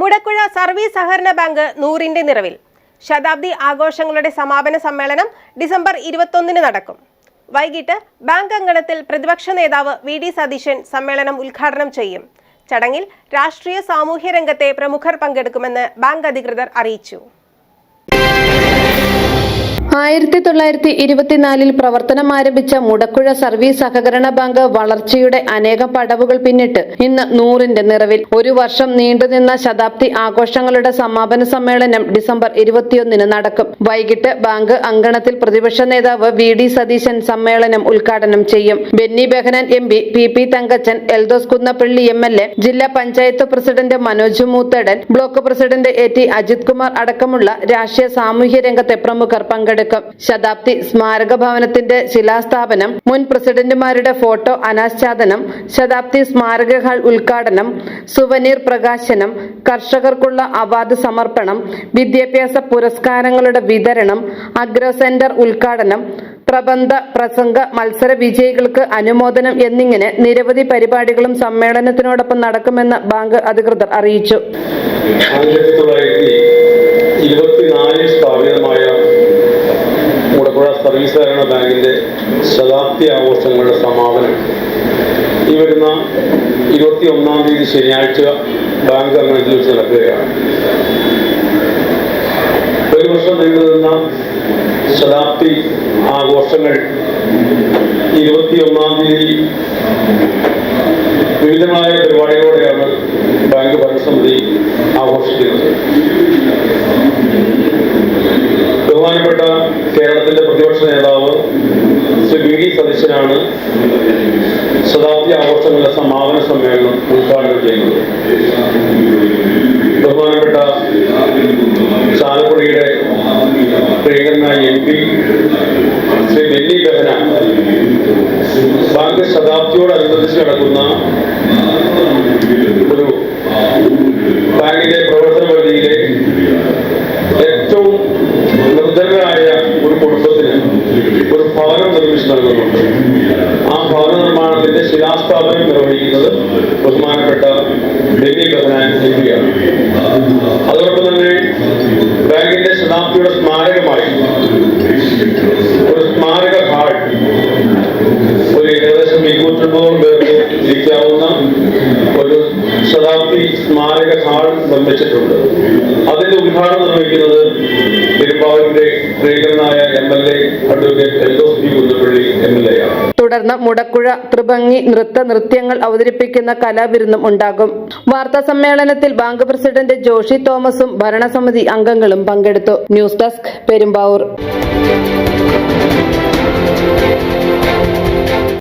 Mudakkuzha service സഹകരണ bank നൂറിന്റെ നിറവിൽ. ശതാബ്ദി ആഘോഷങ്ങളുടെ സമാപന സമ്മേളനം ഡിസംബർ ഇരുപത്തൊന്നിന് നടക്കും. വൈകിട്ട് ബാങ്ക് അങ്കണത്തിൽ പ്രതിപക്ഷ നേതാവ് വി ഡി സതീശൻ സമ്മേളനം ഉദ്ഘാടനം ചെയ്യും. ചടങ്ങിൽ രാഷ്ട്രീയ സാമൂഹ്യ രംഗത്തെ പ്രമുഖർ പങ്കെടുക്കുമെന്ന് ബാങ്ക് അധികൃതർ അറിയിച്ചു. ആയിരത്തി തൊള്ളായിരത്തി ഇരുപത്തിനാലിൽ പ്രവർത്തനം ആരംഭിച്ച മുടക്കുഴ സർവീസ് സഹകരണ ബാങ്ക് വളർച്ചയുടെ അനേകം പടവുകൾ പിന്നിട്ട് ഇന്ന് നൂറിന്റെ നിറവിൽ. ഒരു വർഷം നീണ്ടുനിന്ന ശതാബ്ദി ആഘോഷങ്ങളുടെ സമാപന സമ്മേളനം ഡിസംബർ ഇരുപത്തിയൊന്നിന് നടക്കും. വൈകിട്ട് ബാങ്ക് അങ്കണത്തിൽ പ്രതിപക്ഷ നേതാവ് വി ഡി സതീശൻ സമ്മേളനം ഉദ്ഘാടനം ചെയ്യും. Benny Behanan M P P P Thankachan Eldhose Kunnappilly M L A ജില്ലാ panchayat president Manoj Moothedan block president A T Ajith Kumar അടക്കമുള്ള രാഷ്ട്രീയ സാമൂഹ്യ രംഗത്തെ പ്രമുഖർ പങ്കെടുക്കും. ശതാബ്ദി സ്മാരക ഭവനത്തിന്റെ ശിലാസ്ഥാപനം മുൻ പ്രസിഡന്റുമാരുടെ ഫോട്ടോ അനാച്ഛാദനം ശതാബ്ദി സ്മാരക ഹാൾ ഉദ്ഘാടനം സുവനീർ പ്രകാശനം കർഷകർക്കുള്ള അവാർഡ് സമർപ്പണം വിദ്യാഭ്യാസ പുരസ്കാരങ്ങളുടെ വിതരണം അഗ്രോ സെന്റർ ഉദ്ഘാടനം പ്രബന്ധ പ്രസംഗ മത്സര വിജയികൾക്ക് അനുമോദനം എന്നിങ്ങനെ നിരവധി പരിപാടികളും സമ്മേളനത്തിനോടൊപ്പം നടക്കുമെന്ന് ബാങ്ക് അധികൃതർ അറിയിച്ചു ആയിരത്തി തൊള്ളായിരത്തി ഇരുപത്തിനാലിൽ സ്ഥാപിതമായ മുടപ്പുഴ സർവീസ് സഹകരണ ബാങ്കിന്റെ ശതാബ്ദി ആഘോഷങ്ങളുടെ സമാപനം. ഈ വരുന്ന ഇരുപത്തി ഒന്നാം തീയതി ശനിയാഴ്ച ബാങ്ക് അംഗത്തിൽ വെച്ച് നടക്കുകയാണ്. ഒരു വർഷം നീണ്ടുനിന്ന ശതാബ്ദി ആഘോഷങ്ങൾ ഇരുപത്തി ഒന്നാം തീയതി വിവിധമായ പരിപാടികളോടെയാണ് ബാങ്ക് ഭരണസമിതി ആഘോഷിക്കുന്നത്. ബഹുമാനപ്പെട്ട കേരളത്തിന്റെ പ്രതിപക്ഷ നേതാവ് സതീശനാണ് ശതാബ്ദി ആഘോഷങ്ങളുടെ സമാപന സമ്മേളനം ഉദ്ഘാടനം ചെയ്യുന്നത്. ബഹുമാനപ്പെട്ട ചാലക്കുടിയുടെ പ്രിയങ്കരനായ M P Shri Benny Behanan bank ശതാബ്ദിയോടനുബന്ധിച്ച് നടക്കുന്ന ഒരു ബാങ്കിന്റെ പ്രവർത്തന പരിധിയിലെ ഏറ്റവും നിർദ്ധനരായ ഒരു കുടുംബത്തിന് ഒരു ഭവനം നിർമ്മിച്ചു നൽകുന്നുണ്ട് ആ ഭവന നിർമ്മാണത്തിന്റെ ശിലാസ്ഥാപനം നിർവഹിക്കുന്നത് ബഹുമാനപ്പെട്ട ബെന്നി ബഹനാൻ എം പിയാണ് അതോടൊപ്പം തന്നെ ബാങ്കിന്റെ ശതാബ്ദിയുടെ സ്മാരകമായി ഒരു സ്മാരക ഹാൾ ഒരു ഏകദേശം ഇരുന്നൂറ്റമ്പതോളം പേർക്ക് ഇരിക്കാവുന്ന ഒരു ശതാബ്ദി സ്മാരക ഹാൾ നിർമ്മിച്ചിട്ടുണ്ട് അതിന്റെ ഉദ്ഘാടനം നിർവഹിക്കുന്നത് തുടർന്ന് മുടക്കുഴ തൃഭംഗി നൃത്ത നൃത്യങ്ങൾ അവതരിപ്പിക്കുന്ന കലാവിരുന്നും ഉണ്ടാകും. വാർത്താ സമ്മേളനത്തിൽ ബാങ്ക് പ്രസിഡന്റ് ജോഷി തോമസും ഭരണസമിതി അംഗങ്ങളും പങ്കെടുത്തു. News desk Perumbavoor.